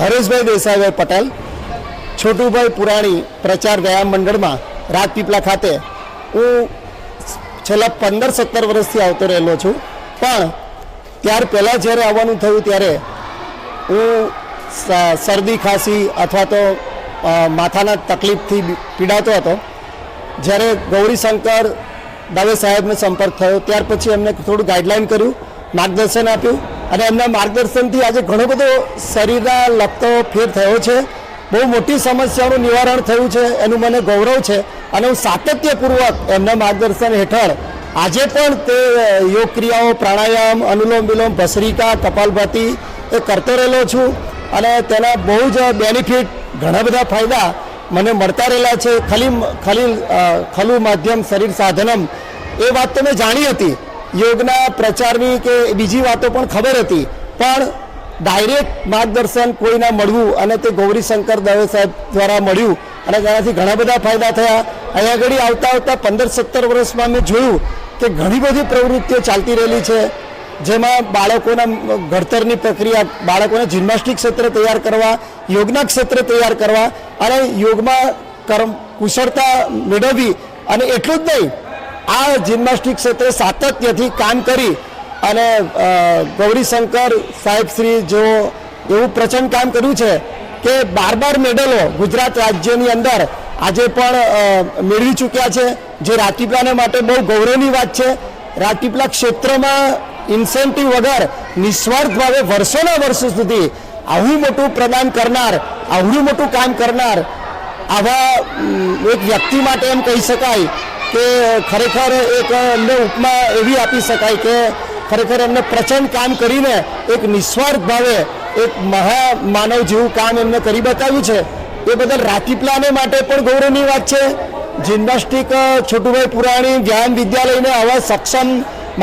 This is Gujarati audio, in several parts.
હરેશભાઈ દેસાઈભાઈ પટેલ, છોટુભાઈ પુરાણી પ્રચાર વ્યાયામ મંડળમાં રાજપીપળા ખાતે હું છેલ્લા પંદર સત્તર વર્ષથી આવતો રહેલો છું. પણ ત્યાર પહેલાં જ્યારે આવવાનું થયું ત્યારે હું શરદી ખાંસી અથવા તો માથાના તકલીફથી પીડાતો હતો. જ્યારે ગૌરીશંકર દવે સાહેબનો સંપર્ક થયો, ત્યાર પછી એમને થોડું ગાઈડલાઈન કર્યું, માર્ગદર્શન આપ્યું અને એમના માર્ગદર્શનથી આજે ઘણો બધો શરીરના લગતો ફેર થયો છે. બહુ મોટી સમસ્યાઓનું નિવારણ થયું છે. એનું મને ગૌરવ છે અને હું સાતત્યપૂર્વક એમના માર્ગદર્શન હેઠળ આજે પણ તે યોગ ક્રિયાઓ પ્રાણાયામ અનુલોમ વિલોમ ભસ્રિકા કપાલભાતી એ કરતો રહેલો છું અને તેના બહુ જ બેનિફિટ ઘણા બધા ફાયદા મને મળતા રહેલા છે. ખાલી ખાલી અ, ખલું માધ્યમ શરીર સાધનમ એ વાત તો મેં જાણી હતી. યોગના પ્રચારની કે બીજી વાતો પણ ખબર હતી. પણ ડાયરેક્ટ માર્ગદર્શન કોઈના મળવું અને તે ગૌરીશંકર દવે સાહેબ દ્વારા મળ્યું અને તેનાથી ઘણા બધા ફાયદા થયા. અહીંયા આગળ આવતા આવતા પંદર સત્તર વર્ષમાં મેં જોયું કે ઘણી બધી પ્રવૃત્તિઓ ચાલતી રહેલી છે. જેમાં બાળકોના ઘડતરની પ્રક્રિયા, બાળકોને જિમ્નાસ્ટિક ક્ષેત્રે તૈયાર કરવા, યોગના ક્ષેત્રે તૈયાર કરવા અને યોગમાં કર્મ, કુશળતા મેળવવી અને એટલું જ નહીં આ જિમ્નાસ્ટિક ક્ષેત્રે સાતત્યથી કામ કરી અને ગૌરીશંકર સાહેબ શ્રી જેઓ એવું પ્રચંડ કામ કર્યું છે કે બાર બાર મેડલો ગુજરાત રાજ્યની અંદર આજે પણ મેળવી ચૂક્યા છે. જે રાજપીપળાને માટે બહુ ગૌરવની વાત છે. રાજપીપળા ક્ષેત્રમાં ઇન્સેન્ટિવ વગર નિસ્વાર્થ ભાવે વર્ષોના વર્ષો સુધી આવું મોટું પ્રદાન કરનાર, આવડું મોટું કામ કરનાર આવા એક વ્યક્તિ માટે એમ કહી શકાય કે ખરેખર એક એમને ઉપમા એવી આપી શકાય કે ખરેખર એમને પ્રચંડ કામ કરીને એક નિસ્વાર્થ ભાવે, એક મહા માનવ જેવું કામ એમને કરી બતાવ્યું છે. એ બદલ રાતીપલાને માટે પણ ગૌરવની વાત છે. જિમ્નાસ્ટિક છોટુભાઈ પુરાણી જ્ઞાન વિદ્યાલયને આવા સક્ષમ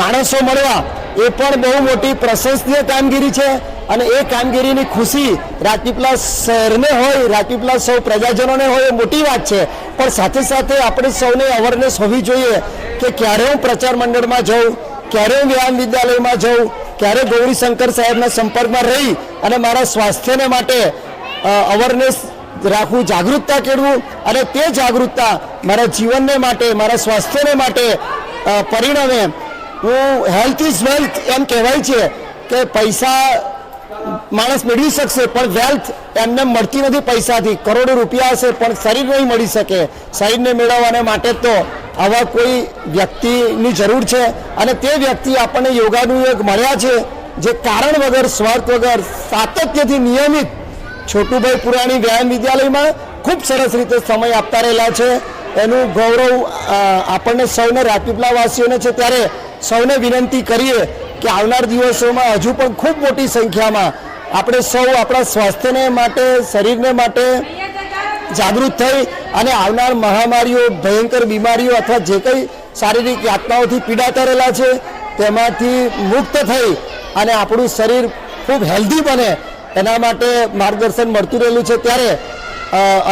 માણસો મળવા, એ પણ બહુ મોટી પ્રશંસનીય કામગીરી છે. અને એ કામગીરીની ખુશી રાજપીપલા શહેરને હોય રાજપીપલા સૌ પ્રજાજનોને હોય એ મોટી વાત છે. પણ સાથે સાથે આપણે સૌને અવેરનેસ હોવી જોઈએ કે ક્યારે હું પ્રચાર મંડળમાં જાઉં, ક્યારે હું વ્યાયામ વિદ્યાલયમાં જાઉં, ક્યારે ગૌરીશંકર સાહેબના સંપર્કમાં રહી અને મારા સ્વાસ્થ્યને માટે અવેરનેસ રાખવું, જાગૃતતા કેળવું અને તે જાગૃતતા મારા જીવનને માટે, મારા સ્વાસ્થ્યને માટે પરિણમે હું હેલ્થ ઇઝ વેલ્થ એમ કહેવાય છે કે પૈસા માણસ મેળવી શકશે, પણ વેલ્થ એમને મળતી નથી પૈસાથી. કરોડો રૂપિયા હશે, પણ શરીર નહીં મળી શકે. શરીરને મેળવવાને માટે તો આવા કોઈ વ્યક્તિની જરૂર છે. અને તે વ્યક્તિ આપણને યોગાનું એક મળ્યા છે, જે કારણ વગર, સ્વાર્થ વગર, સાતત્યથી નિયમિત છોટુભાઈ પુરાણી વ્યાયામ વિદ્યાલયમાં ખૂબ સરસ રીતે સમય આપતા રહેલા છે. એનું ગૌરવ આપણને સૌને રાજપીપલાવાસીઓને છે. ત્યારે સૌને વિનંતી કરીએ કે આવનાર દિવસોમાં હજુ પણ ખૂબ મોટી સંખ્યામાં આપણે સૌ આપણા સ્વાસ્થ્યને માટે, શરીરને માટે જાગૃત થઈ અને આવનાર મહામારીઓ, ભયંકર બીમારીઓ અથવા જે કંઈ શારીરિક યાતનાઓથી પીડાતા રહેલા છે, તેમાંથી મુક્ત થઈ અને આપણું શરીર ખૂબ હેલ્ધી બને, એના માટે માર્ગદર્શન મળતું રહેલું છે. ત્યારે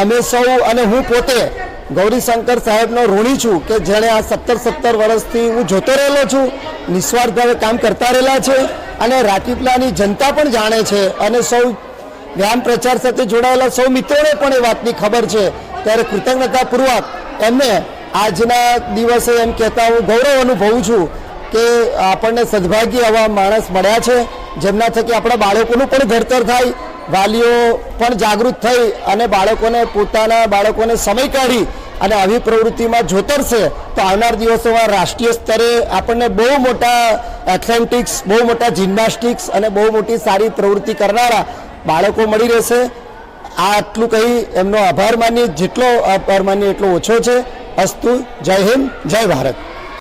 અમે સૌ અને હું પોતે ગૌરીશંકર સાહેબનો ઋણી છું કે જેણે આ સત્તર સત્તર વર્ષથી હું જોતો રહેલો છું, નિસ્વાર્થ ભાવે કામ કરતા રહેલા છે. અને રાજપીપળાની જનતા પણ જાણે છે અને સૌ વ્યાયામ પ્રચાર સાથે જોડાયેલા સૌ મિત્રોને પણ એ વાતની ખબર છે. ત્યારે કૃતજ્ઞતાપૂર્વક એમને આજના દિવસે એમ કહેતા હું ગૌરવ અનુભવું છું કે આપણને સદભાગ્ય આવા માણસ મળ્યા છે, જેમના થકી આપણા બાળકોનું પણ ઘડતર થાય, વાલીઓ પણ જાગૃત થઈ અને બાળકોને પોતાના બાળકોને સમય કાઢી અને આવી પ્રવૃત્તિમાં જોતરશે તો આવનાર દિવસોમાં રાષ્ટ્રીય સ્તરે આપણને બહુ મોટા એથ્લેટિક્સ બહુ મોટા જિમ્નાસ્ટિક્સ અને બહુ મોટી સારી પ્રવૃત્તિ કરનારા બાળકો મળી રહેશે. આ આટલું કહી એમનો આભાર માનીએ, જેટલો આભાર માનીએ એટલો ઓછો છે. અસ્તુ, જય હિન્દ, જય ભારત.